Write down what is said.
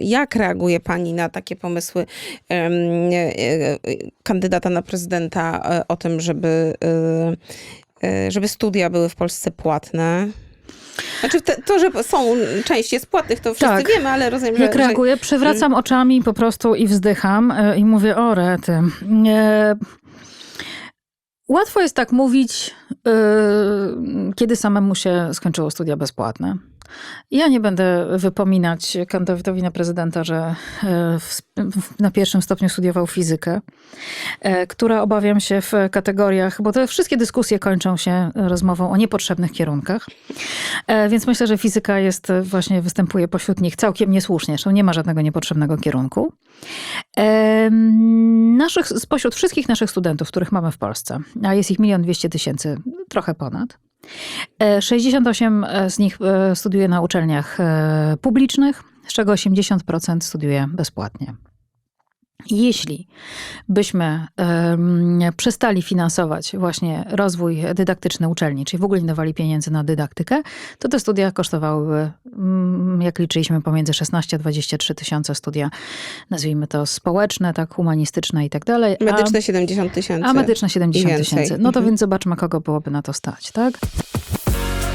Jak reaguje pani na takie pomysły e, e, kandydata na prezydenta e, o tym, żeby, żeby studia były w Polsce płatne? Znaczy te, to, że są część jest płatnych, to wszyscy Tak. wiemy, ale rozumiem, Jak że... że reaguję? Przewracam oczami po prostu i wzdycham i mówię, o rety. E, Łatwo jest tak mówić, kiedy samemu się skończyło studia bezpłatne. Ja nie będę wypominać kandydatowi na prezydenta, że e, w, na pierwszym stopniu studiował fizykę, e, która obawiam się w kategoriach, bo te wszystkie dyskusje kończą się rozmową o niepotrzebnych kierunkach. E, Więc myślę, że fizyka jest właśnie, występuje pośród nich całkiem niesłusznie. Zresztą nie ma żadnego niepotrzebnego kierunku. Naszych, spośród wszystkich naszych studentów, których mamy w Polsce, a jest ich milion dwieście tysięcy, trochę ponad, 68 z nich e, studiuje na uczelniach e, publicznych, z czego 80% studiuje bezpłatnie. Jeśli byśmy em, przestali finansować właśnie rozwój dydaktyczny uczelni, czyli w ogóle nie dawali pieniędzy na dydaktykę, to te studia kosztowałyby, mm, jak liczyliśmy, pomiędzy 16 a 23 tysiące studia, nazwijmy to społeczne, tak, humanistyczne i tak dalej. a- Medyczne 70 tysięcy. a medyczne 70 więcej. tysięcy. No to Mhm. więc zobaczmy, kogo byłoby na to stać, tak?